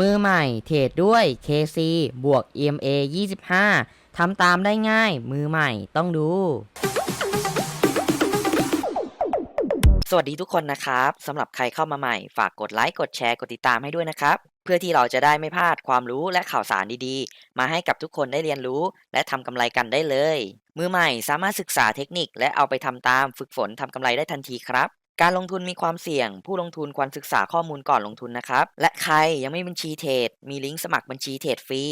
มือใหม่เทรดด้วย KC บวก EMA 25 ทำตามได้ง่าย มือใหม่ต้องดู สวัสดีทุกคนนะครับสำหรับใครเข้ามาใหม่ ฝากกดไลค์ กดแชร์ กดติดตามให้ด้วยนะครับ เพื่อที่เราจะได้ไม่พลาดความรู้และข่าวสารดีๆ มาให้กับทุกคนได้เรียนรู้ และทำกำไรกันได้เลย มือใหม่สามารถศึกษาเทคนิคและเอาไปทำตามฝึกฝนทำกำไรได้ทันทีครับ การลงทุนมีความเสี่ยง ผู้ลงทุนควรศึกษาข้อมูลก่อนลงทุนนะครับ และใครยังไม่มีบัญชีเทรด มีลิงก์สมัครบัญชีเทรดฟรี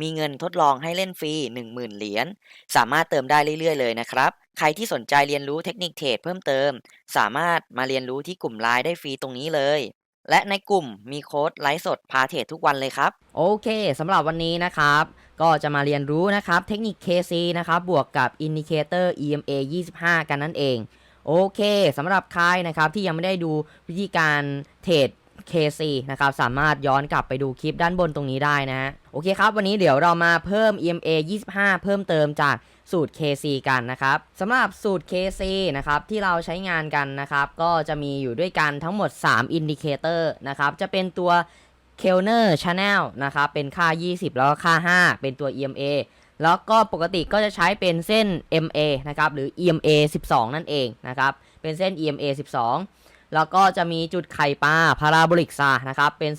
มีเงินทดลองให้เล่นฟรี 10,000 เหรียญ สามารถเติมได้เรื่อยๆ เลยนะครับ ใครที่สนใจเรียนรู้เทคนิคเทรดเพิ่มเติม สามารถมาเรียนรู้ที่กลุ่มไลน์ได้ฟรีตรงนี้เลย และในกลุ่มมีโค้ดไลฟ์สดพาเทรดทุกวันเลยครับ โอเคสำหรับวันนี้นะครับก็จะมาเรียนรู้นะครับเทคนิค KC นะครับบวกกับอินดิเคเตอร์ EMA 25 กันนั่นเอง โอเคสำหรับใครนะครับที่ยังไม่ได้ดูวิธีการเทรด KC นะครับสามารถย้อนกลับไปดูคลิปด้านบนตรงนี้ได้นะฮะโอเคครับ วันนี้เดี๋ยวเรามาเพิ่ม EMA 25 เพิ่มเติมจากสูตร KC กันนะครับสำหรับสูตร KC นะครับที่เราใช้งานกันนะครับก็จะมีอยู่ด้วยกันทั้งหมด 3 อินดิเคเตอร์นะครับจะเป็นตัว k e l n e r Channel นะครับเป็นค่า 20 แล้วก็ค่า 5 เป็นตัว EMA แล้วก็ปกติก็จะใช้เป็นเส้น MA นะครับหรือ EMA 12 นั่นเองนะครับเป็นเส้น EMA 12 แล้วก็จะมีจุดไข่ปลาพาราโบลิกซานะครับเป็น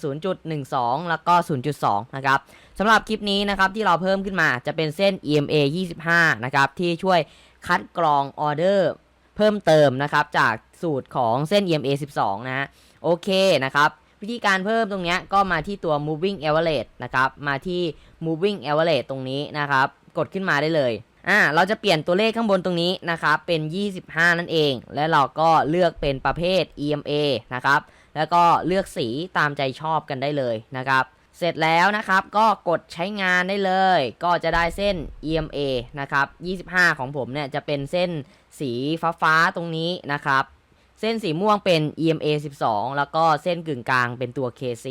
0.12 แล้วก็ 0.2 นะครับสำหรับคลิปนี้นะครับที่เราเพิ่มขึ้นมาจะเป็นเส้น EMA 25 นะครับที่ช่วยคัดกรองออเดอร์เพิ่มเติมนะครับจากสูตรของเส้น EMA 12 นะฮะโอเคนะครับ วิธีการเพิ่มตรงนี้ก็มาที่ตัว moving average นะครับ มาที่ moving average ตรงนี้นะครับ กดขึ้นมาได้เลย อ่า เราจะเปลี่ยนตัวเลขข้างบนตรงนี้นะครับ เป็น 25 นั่นเอง และเราก็เลือกเป็นประเภท EMA นะครับ แล้วก็เลือกสีตามใจชอบกันได้เลยนะครับ เสร็จแล้วนะครับ ก็กดใช้งานได้เลย ก็จะได้เส้น EMA นะครับ 25 ของผมเนี่ยจะเป็นเส้นสีฟ้าๆตรงนี้นะครับ เส้นสีม่วงเป็น EMA 12 แล้วก็เส้นกึ่งกลางเป็นตัว KC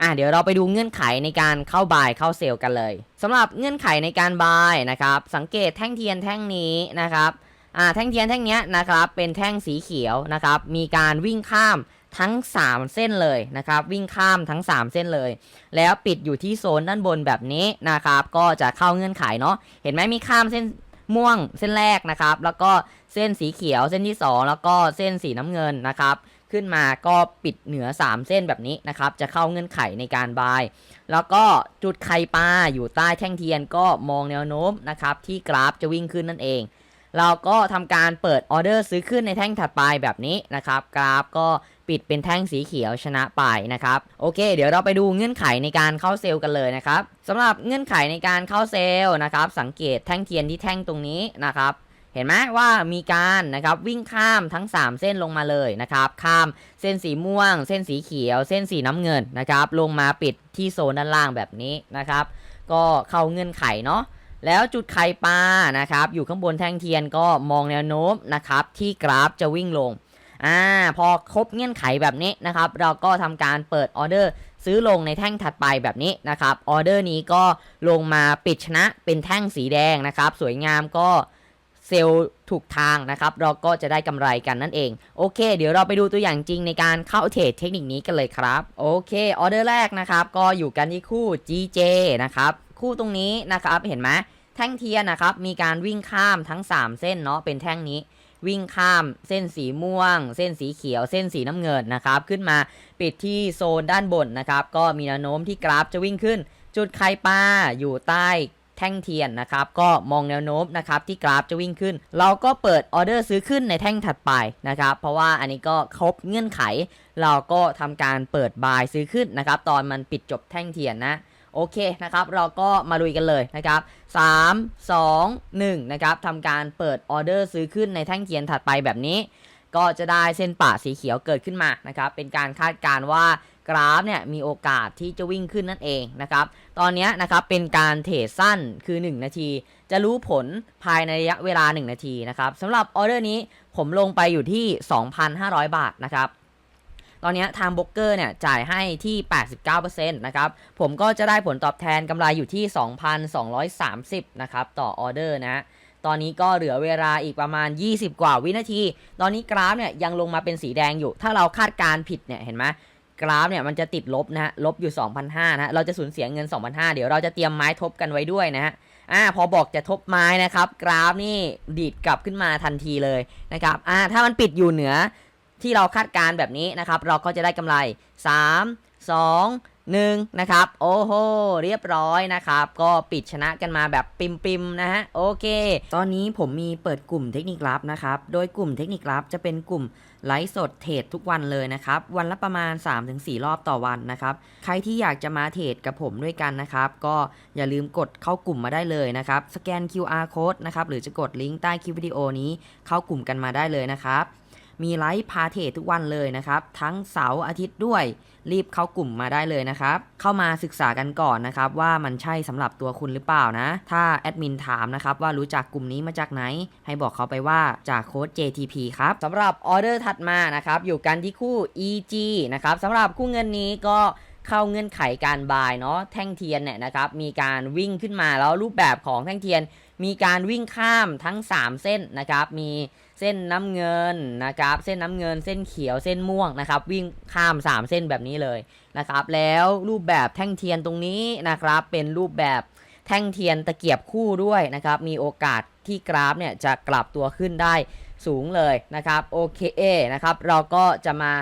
อะเดี๋ยวเราไปดูเงื่อนไขในการเข้าบายเข้าเซลล์กันเลยสำหรับเงื่อนไขในการบายนะครับสังเกตแท่งเทียนแท่งนี้นะครับอ่าแท่งเทียนแท่งนี้นะครับเป็นแท่งสีเขียวนะครับมีการวิ่งข้ามทั้ง 3 เส้นเลยนะครับวิ่งข้ามทั้ง 3 เส้นเลย แล้วปิดอยู่ที่โซนด้านบนแบบนี้นะครับก็จะเข้าเงื่อนไขเนาะเห็นไหมมีข้ามเส้นม่วงเส้นแรกนะครับแล้วก็ เส้นสีเขียวเส้นที่ 2 แล้วก็เส้นสีน้ำเงินนะครับ ขึ้นมาก็ปิดเหนือ 3 เส้นแบบนี้นะครับ จะเข้าเงื่อนไขในการบาย แล้วก็จุดไข่ปลาอยู่ใต้แท่งเทียนก็มองแนวโน้มนะครับ ที่กราฟจะวิ่งขึ้นนั่นเอง เราก็ทำการเปิดออเดอร์ซื้อขึ้นในแท่งถัดไปแบบนี้นะครับ กราฟก็ปิดเป็นแท่งสีเขียวชนะไปนะครับ โอเค เดี๋ยวเราไปดูเงื่อนไขในการเข้าเซลล์กันเลยนะครับสำหรับเงื่อนไขในการเข้าเซลล์นะครับ สังเกตแท่งเทียนที่แท่งตรงนี้นะครับ ห็นไหมว่ามีการนะครับวิ่งข้ามทั้ง 3 เส้นลงมาเลยนะครับข้ามเส้นสีม่วง เส้นสีเขียว เส้นสีน้ำเงินนะครับลงมาปิดที่โซนด้านล่างแบบนี้นะครับ ก็เข้าเงื่อนไขเนาะแล้วจุดไข่ปลานะครับอยู่ข้างบนแท่งเทียนก็มองแนวโน้มนะครับที่กราฟจะวิ่งลงอ่าพอครบเงื่อนไขแบบนี้นะครับเราก็ทำการเปิดออเดอร์ซื้อลงในแท่งถัดไปแบบนี้นะครับออเดอร์นี้ก็ลงมาปิดชนะเป็นแท่งสีแดงนะครับสวยงามก็ เซลล์ถูกทางนะครับ เราก็จะได้กำไรกันนั่นเอง โอเค เดี๋ยวเราไปดูตัวอย่างจริงในการเข้าเทรดเทคนิคนี้กันเลยครับ โอเค ออเดอร์แรกนะครับ ก็อยู่กันที่คู่ GJ นะครับ คู่ตรงนี้นะครับ เห็นไหมแท่งเทียนนะครับ มีการวิ่งข้ามทั้ง 3 เส้นเนาะ เป็นแท่งนี้ วิ่งข้ามเส้นสีม่วง เส้นสีเขียว เส้นสีน้ำเงินนะครับ ขึ้นมาปิดที่โซนด้านบนนะครับ ก็มีแนวโน้มที่กราฟจะวิ่งขึ้น จุดไข่ปลาอยู่ใต้ แท่งเทียนนะครับก็มองแนวโน้มนะครับที่กราฟจะวิ่งขึ้น เราก็เปิดออเดอร์ซื้อขึ้นในแท่งถัดไปนะครับเพราะว่าอันนี้ก็ครบเงื่อนไข เราก็ทำการเปิดบายซื้อขึ้นนะครับตอนมันปิดจบแท่งเทียนนะโอเคนะครับเราก็มาลุยกันเลยนะครับ3 2 1นะครับทำการเปิดออเดอร์ซื้อขึ้นในแท่งเทียนถัดไปแบบนี้ ก็จะได้เส้นป่าสีเขียวเกิดขึ้นมานะครับเป็นการคาดการณ์ว่ากราฟเนี่ยมีโอกาสที่จะวิ่งขึ้นนั่นเองนะครับตอนนี้นะครับเป็นการเทรดสั้นคือ 1 นาที จะรู้ผลภายในระยะเวลา 1 นาทีนะครับสำหรับออเดอร์นี้ผมลงไปอยู่ที่ 2,500 บาทนะครับตอนนี้ทางบล็อกเกอร์เนี่ยจ่ายให้ที่ 89%นะครับผมก็จะได้ผลตอบแทนกำไรอยู่ที่ 2,230นะครับต่อออเดอร์นะ ตอนนี้ก็เหลือเวลาอีกประมาณ 20 กว่าวินาที ตอนนี้กราฟเนี่ยยังลงมาเป็นสีแดงอยู่ ถ้าเราคาดการณ์ผิดเนี่ยเห็นไหมกราฟเนี่ยมันจะติดลบนะฮะลบอยู่ 2,500นะเราจะสูญเสียเงิน 2,500 เดี๋ยวเราจะเตรียมไม้ทบกันไว้ด้วยนะฮะอ่าพอบอกจะทบไม้นะครับ กราฟนี่ดีดกลับขึ้นมาทันทีเลยนะครับอ่าถ้ามันปิดอยู่เหนือที่เราคาดการณ์แบบนี้นะครับ เราก็จะได้กำไร 3 2 1นะครับ โอ้โห เรียบร้อยนะครับ ก็ปิดชนะกันมาแบบปิมๆนะฮะ โอเค ตอนนี้ผมมีเปิดกลุ่มเทคนิคลับนะครับ โดยกลุ่มเทคนิคลับจะเป็นกลุ่มไลฟ์สดเทรดทุกวันเลยนะครับ วันละประมาณ 3-4 รอบต่อวันนะครับ ใครที่อยากจะมาเทรดกับผมด้วยกันนะครับ ก็อย่าลืมกดเข้ากลุ่มมาได้เลยนะครับ สแกน QR code นะครับ หรือจะกดลิงก์ใต้คลิปวิดีโอนี้เข้ากลุ่มกันมาได้เลยนะครับ มีไลฟ์พาเทรดทุกวันเลยนะครับ ทั้งเสาร์อาทิตย์ด้วย รีบเข้ากลุ่มมาได้เลยนะครับ เข้ามาศึกษากันก่อนนะครับ ว่ามันใช่สำหรับตัวคุณหรือเปล่านะ ถ้าแอดมินถามนะครับว่ารู้จักกลุ่มนี้มาจากไหน ให้บอกเขาไปว่าจากโค้ด JTP ครับสำหรับออเดอร์ถัดมานะครับอยู่กันที่คู่ EG นะครับสำหรับคู่เงินนี้ก็เข้าเงื่อนไขการบายเนาะแท่งเทียนเนี่ยนะครับมีการวิ่งขึ้นมาแล้วรูปแบบของแท่งเทียน มีการวิ่งข้ามทั้ง 3 เส้นนะครับมี เส้นน้ำเงินนะครับ เส้นน้ำเงิน เส้นเขียว เส้นม่วงนะครับ วิ่งข้าม 3 เส้นแบบนี้เลยนะครับ แล้วรูปแบบแท่งเทียนตรงนี้นะครับ เป็นรูปแบบแท่งเทียนตะเกียบคู่ด้วยนะครับ มีโอกาสที่กราฟเนี่ยจะกลับตัวขึ้นได้สูงเลยนะครับ โอเคนะครับ เราก็จะมา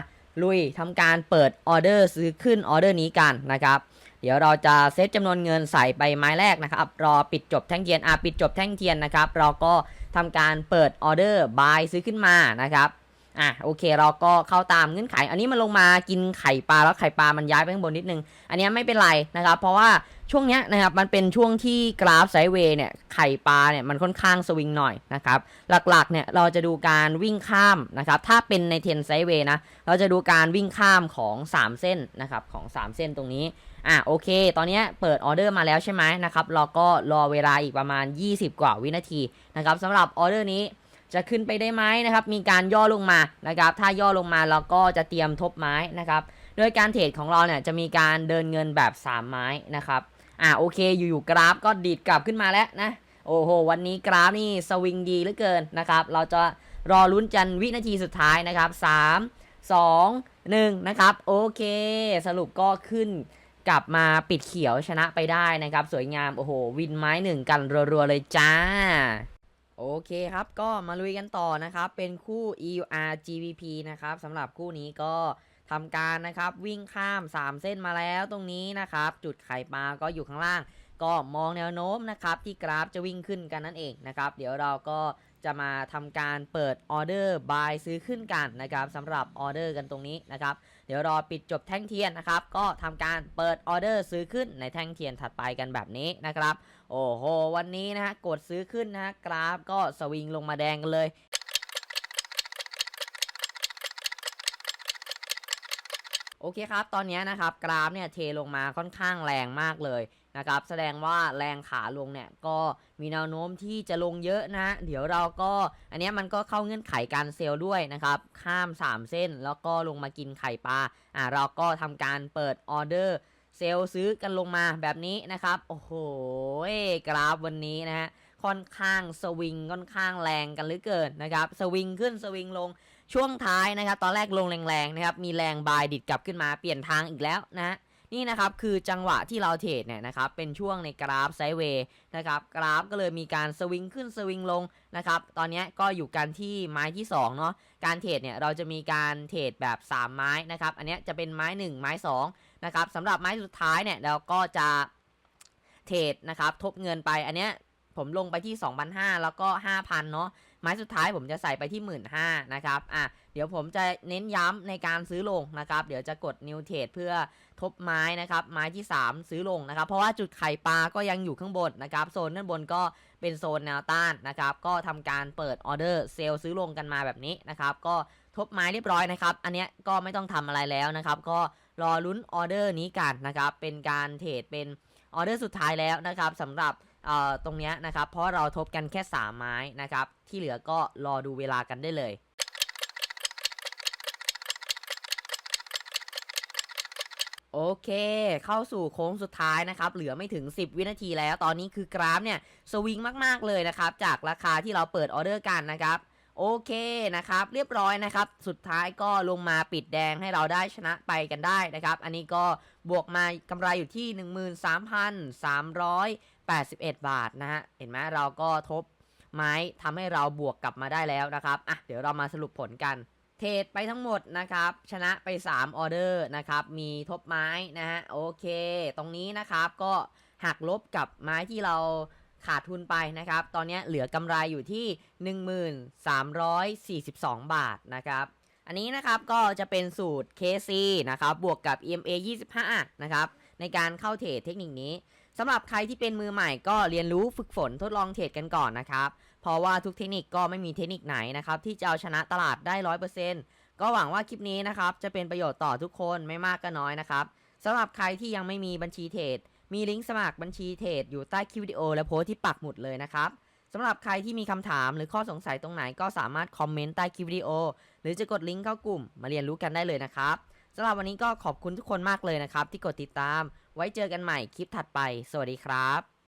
ลุยทำการเปิดออเดอร์ซื้อขึ้นออเดอร์นี้กันนะครับ ดี๋ยวเราจะเซตจำนวนเงินใส่ไปไม้แรกนะครับรอปิดจบแท่งเทียนอะปิดจบแท่งเทียนนะครับเราก็ทำการเปิดออเดอร์บายซื้อขึ้นมานะครับอะโอเคเราก็เข้าตามเงื่อนไข อันนี้มันลงมากินไข่ปลาแล้วไข่ปลามันย้ายไปข้างบนนิดนึง อันนี้ไม่เป็นไรนะครับ เพราะว่า ช่วงเนี้ยนะครับมันเป็นช่วงที่กราฟไซด์เวย์เนี่ยไข่ปลาเนี่ยมันค่อนข้างสวิงหน่อยนะครับหลักๆเนี่ยเราจะดูการวิ่งข้ามนะครับถ้าเป็นในเทนไซด์เวย์นะเราจะดูการวิ่งข้ามของ 3 เส้นนะครับของ 3 เส้นตรงนี้อะโอเค ตอนนี้เปิดออเดอร์มาแล้วใช่ไหมนะครับเราก็รอเวลาอีกประมาณ 20 กว่าวินาทีนะครับสำหรับออเดอร์นี้จะขึ้นไปได้ไหมนะครับ มีการย่อลงมานะครับ ถ้าย่อลงมาเราก็จะเตรียมทบไม้นะครับ โดยการเทรดของเราเนี่ยจะมีการเดินเงินแบบ 3 ไม้นะครับ อะโอเคอยู่ๆกราฟก็ดีดกลับขึ้นมาแล้วนะโอ้โหวันนี้กราฟนี่สวิงดีเหลือเกินนะครับ เราจะรอลุ้นจันวินาทีสุดท้ายนะครับ 3 2 1 นะครับ โอเค สรุปก็ขึ้นกลับมาปิดเขียวชนะไปได้นะครับ สวยงามโอ้โห วินไม้หนึ่งกันรัวๆเลยจ้า โอเคครับก็มาลุยกันต่อนะครับ เป็นคู่ EUR GVP นะครับสำหรับคู่นี้ก็ ทำการนะครับวิ่งข้าม 3 เส้นมาแล้วตรงนี้นะครับ จุดไข่ปลาก็อยู่ข้างล่าง ก็มองแนวโน้มนะครับที่กราฟจะวิ่งขึ้นกันนั่นเองนะครับ เดี๋ยวเราก็จะมาทำการเปิดออเดอร์บายซื้อขึ้นกันนะครับสำหรับออเดอร์กันตรงนี้นะครับ เดี๋ยวรอปิดจบแท่งเทียนนะครับ ก็ทำการเปิดออเดอร์ซื้อขึ้นในแท่งเทียนถัดไปกันแบบนี้นะครับ โอ้โห วันนี้นะฮะกดซื้อขึ้นนะฮะกราฟก็สวิงลงมาแดงกันเลย อเคครับ ตอนนี้นะครับกราฟเนี่ยเทลงมาค่อนข้างแรงมากเลยนะครับ แสดงว่าแรงขาลงเนี่ยก็มีแนวโน้มที่จะลงเยอะนะ เดี๋ยวเราก็ อันนี้มันก็เข้าเงื่อนไขการเซลล์ด้วยนะครับ ข้าม 3 เส้นแล้วก็ลงมากินไข่ปลา อ่าเราก็ทำการเปิดออเดอร์เซลล์ซื้อกันลงมาแบบนี้นะครับ โอ้โหกราฟวันนี้นะฮะ ค่อนข้างสวิงค่อนข้างแรงกันหลือเกินนะครับสวิงขึ้นสวิงลงช่วงท้ายนะครับ ตอนแรกลงแรงๆนะครับมีแรงบายดิดกลับขึ้นมาเปลี่ยนทางอีกแล้วนะนี่นะครับคือจังหวะที่เราเทรดเนี่ยนะครับเป็นช่วงในกราฟไซด์เวย์นะครับกราฟก็เลยมีการสวิงขึ้นสวิงลงนะครับตอนนี้ก็อยู่กันที่ไม้ที่2เนาะการเทรดเนี่ยเราจะมีการเทรดแบบ 3 ไม้นะครับอันนี้จะเป็นไม้ 1 ไม้2นะครับสำหรับไม้สุดท้ายเนี่ยเราก็จะเทรดนะครับทบเงินไปอันนี้ ผมลงไปที่ 2,500 แล้วก็ 5,000 เนาะไม้สุดท้ายผมจะใส่ไปที่ 1 5ื่นนะครับอะเดี๋ยวผมจะเน้นย้ำในการซื้อลงนะครับ เดี๋ยวจะกด New Trade เพื่อทบไม้นะครับ ไม้ที่ 3 ซื้อลงนะครับ เพราะว่าจุดไข่ปลาก็ยังอยู่ข้างบนนะครับ โซนด้านบนก็เป็นโซนแนวต้านนะครับ ก็ทำการเปิดออเดอร์เซลล์ซื้อลงกันมาแบบนี้นะครับ ก็ทบไม้เรียบร้อยนะครับ อันเนี้ยก็ไม่ต้องทำอะไรแล้วนะครับ ก็รอลุ้นออเดอร์นี้กันนะครับ เป็นการเทรดเป็นออเดอร์สุดท้ายแล้วนะครับสำหรับ ตรงเนี้ยนะครับ เพราะเราทบกันแค่ 3 ไม้นะครับ ที่เหลือก็รอดูเวลากันได้เลยโอเค เข้าสู่โค้งสุดท้ายนะครับ เหลือไม่ถึง 10 วินาทีแล้ว ตอนนี้คือกราฟเนี่ย สวิงมาก ๆ เลยนะครับ จากราคาที่เราเปิดออเดอร์กันนะครับ โอเคนะครับ เรียบร้อยนะครับ สุดท้ายก็ลงมาปิดแดงให้เราได้ชนะไปกันได้นะครับ อันนี้ก็บวกมากำไรอยู่ที่ 13,381 บาทนะฮะ เห็นไหมเราก็ทบไม้ทำให้เราบวกกลับมาได้แล้วนะครับ อะ เดี๋ยวเรามาสรุปผลกัน เทรดไปทั้งหมดนะครับ ชนะไป 3 ออเดอร์นะครับ มีทบไม้นะฮะ โอเค ตรงนี้นะครับก็หักลบกับไม้ที่เรา ขาดทุนไปนะครับ ตอนนี้เหลือกำไรอยู่ที่ 1342 บาทนะครับ อันนี้นะครับก็จะเป็นสูตร KC นะครับ บวกกับ EMA 25นะครับในการเข้าเทรดเทคนิคนี้สำหรับใครที่เป็นมือใหม่ก็เรียนรู้ฝึกฝนทดลองเทรดกันก่อนนะครับ เพราะว่าทุกเทคนิคก็ไม่มีเทคนิคไหนนะครับที่จะเอาชนะตลาดได้100%ก็หวังว่าคลิปนี้นะครับจะเป็นประโยชน์ต่อทุกคนไม่มากก็น้อยนะครับสำหรับใครที่ยังไม่มีบัญชีเทรด มีลิงก์สมัครบัญชีเทรดอยู่ใต้คลิปวิดีโอและโพสที่ปักหมุดเลยนะครับสำหรับใครที่มีคำถามหรือข้อสงสัยตรงไหนก็สามารถคอมเมนต์ใต้คลิปวิดีโอ หรือจะกดลิงก์เข้ากลุ่มมาเรียนรู้กันได้เลยนะครับสำหรับวันนี้ก็ขอบคุณทุกคนมากเลยนะครับ ที่กดติดตาม ไว้เจอกันใหม่คลิปถัดไป สวัสดีครับ